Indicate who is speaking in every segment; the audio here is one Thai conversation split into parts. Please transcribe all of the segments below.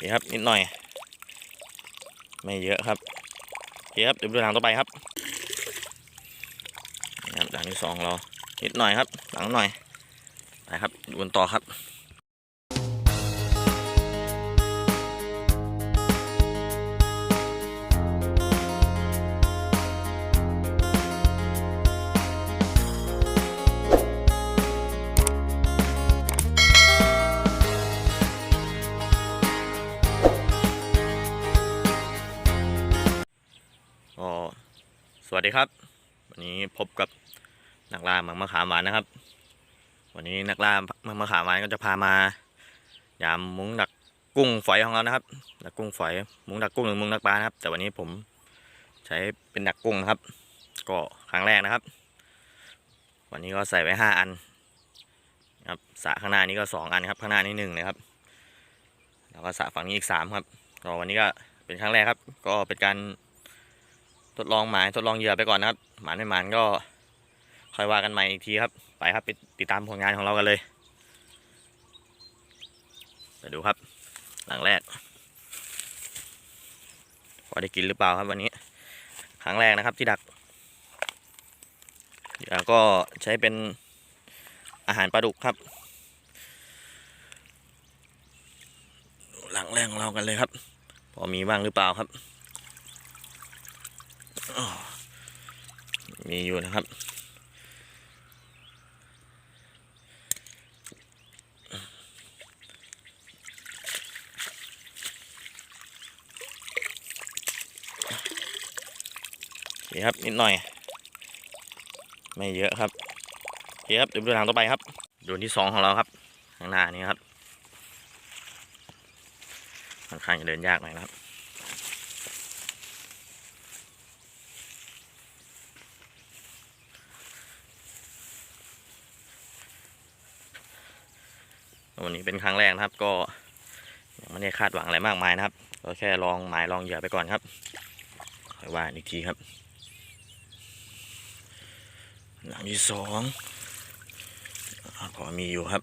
Speaker 1: เคครับนิดหน่อย ไม่เยอะครับโอเคครับเดี๋ยวดูหลังต่อไปครับนี่ครับหลังที่สองเรานิดหน่อยครับ หลังหน่อยไปครับดูกันต่อครับ สวัสดีครับ วันนี้พบกับนักล่ามังมะขามหวานนะครับ วันนี้นักล่ามังมะขามหวานก็จะพามายามมุ้งดักกุ้งฝอยของเรานะครับดักกุ้งฝอยมุ้งดักกุ้งหรือมุ้งดักปลานะครับ แต่วันนี้ผมใช้เป็นดักกุ้งนะครับ ก็ครั้งแรกนะครับ วันนี้ก็ใส่ไว้ห้าอันครับสระข้างหน้านี้ก็สองอันครับข้างหน้านี้หนึ่งนะครับแล้วก็สระฝั่งนี้อีกสามครับก็วันนี้ก็เป็นครั้งแรกครับ ก็เป็นการ ทดลองหมายทดลองเหยื่อไปก่อนนะครับ หมานไม่หมานก็ค่อยว่ากันใหม่อีกทีครับ ไปครับไปติดตามผลงานของเรากันเลยไปดูครับ หลังแรกพอได้กินหรือเปล่าครับวันนี้ ครั้งแรกนะครับที่ดักเหยื่อก็ใช้เป็นอาหารปลาดุกครับ หลังแรกของเรากันเลยครับ พอมีบ้างหรือเปล่าครับ มีอยู่นะครับโอเคครับ นิดหน่อย ไม่เยอะครับโอเคครับเดี๋ยวดูทางต่อไปครับโดนที่สองของเราครับ ข้างหน้านี้ครับค่อนข้างจะเดินยากหน่อยนะครับ วันนี้เป็นครั้งแรกนะครับ ก็ยังไม่ได้คาดหวังอะไรมากมายนะครับ ก็แค่ลองหมายลองเหยื่อไปก่อนครับค่อยว่าอีกทีครับ หลังที่สองอาพอมีอยู่ครับ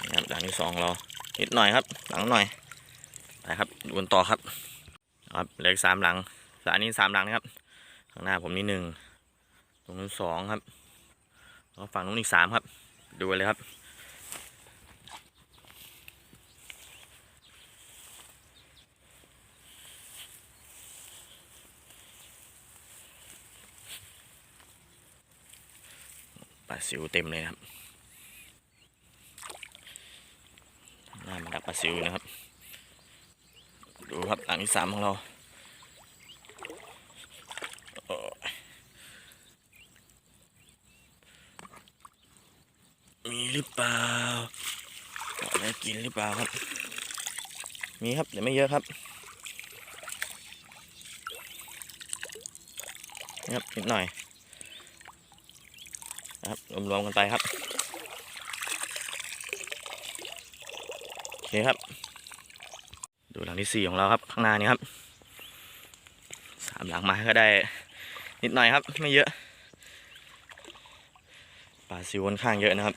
Speaker 1: นี่ครับหลังที่สองเรานิดหน่อยครับ หลังหน่อย ไปครับดูกันต่อครับครับเหลืออีกสามหลังสระนี้สามหลังนะครับ ข้างหน้าผมนี่หนึ่งตรงนู้นสองครับแล้วฝั่งนู้นอีกสามครับ ดูเลยครับปลาซิวเต็มเลยครับหน้ามันดักปลาซิวนะครับ ดูครับหลังที่สามของเราโอ้ยมีหรือเปล่าได้กินหรือเปล่าครับ มีครับแต่ไม่เยอะครับครับนิดหน่อยครับรวมๆกันไปครับโอเคครับ ดูหลังที่สี่ของเราครับข้างหน้านี้ครับสามหลังมาก็ได้นิดหน่อยครับ ไม่เยอะปลาซิวค่อนข้างเยอะนะครับ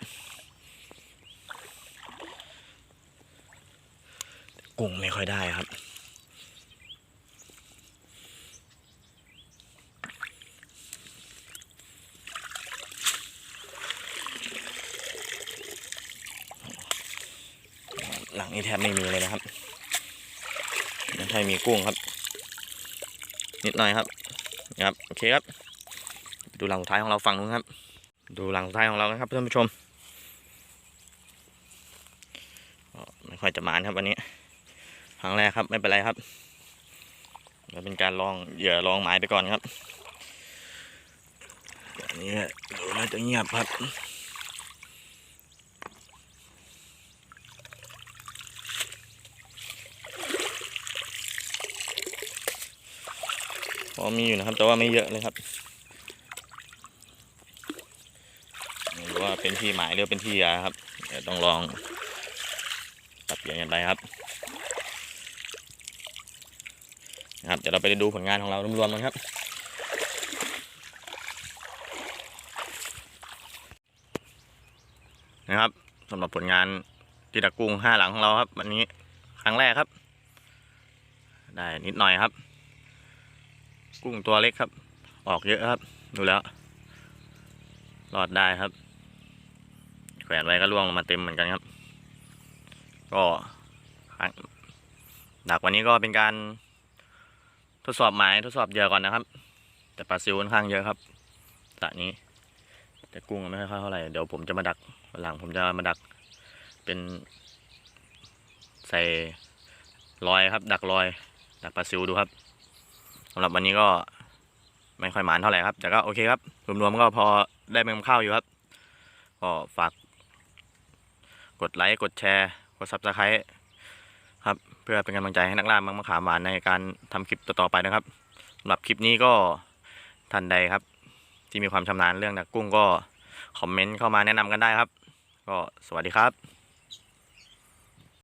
Speaker 1: กุ้งไม่ค่อยได้ครับหลังนี้แทบไม่มีเลยนะครับ ยังไทยมีกุ้งครับ นิดหน่อยครับนะครับโอเคครับ ดูหลังสุดท้ายของเราฝั่งนู้นครับ ดูหลังสุดท้ายของเรานะครับท่านผู้ชมไม่ค่อยจะมานครับวันนี้ครั้งแรกครับไม่เป็นไรครับเราเป็นการลองเหยื่อลองหมายไปก่อนครับอันนี้ดูแล้วจะเงียบครับ อมีอยู่นะครับ แต่ว่าไม่เยอะเลยครับหรือว่าเป็นที่หมายหรือเป็นที่ยาครับเดี๋ยวต้องลองปรับเปลี่ยนกันไปครับนะครับเดี๋ยวเราไปดูผลงานของเรารวมๆกันครับนะครับสำหรับผลงานที่ตะกุ้งห้าหลังของเราครับ วันนี้ครั้งแรกครับ ได้นิดหน่อยครับ กุ้งตัวเล็กครับ ออกเยอะครับ ดูแล้วรอดได้ครับ แขวนไว้ก็ล่วงลงมาเต็มเหมือนกันครับ ก็ดักวันนี้ก็เป็นการทดสอบหมายทดสอบเยื่อก่อนนะครับ แต่ปลาซิวค่อนข้างเยอะครับสระนี้ แต่กุ้งไม่ค่อยเข้าเท่าไหร่เดี๋ยวผมจะมาดักหลังผมจะมาดักเป็นใส่รอยครับ ดักรอย ดักปลาซิวดูครับ สำหรับวันนี้ก็ไม่ค่อยหมานเท่าไหร่ครับ แต่ก็โอเคครับ รวมๆก็พอได้เมมข้าวอยู่ครับ ก็ฝาก กดไลค์ กดแชร์ กดซับสไครต์ครับ เพื่อเป็นกำลังใจให้นักล่ามังมะขามหวานในการทำคลิปต่อๆไปนะครับสำหรับคลิปนี้ก็ท่านใดครับ ที่มีความชำนาญเรื่องดักกุ้งก็คอมเมนต์เข้ามาแนะนำกันได้ครับ ก็สวัสดีครับ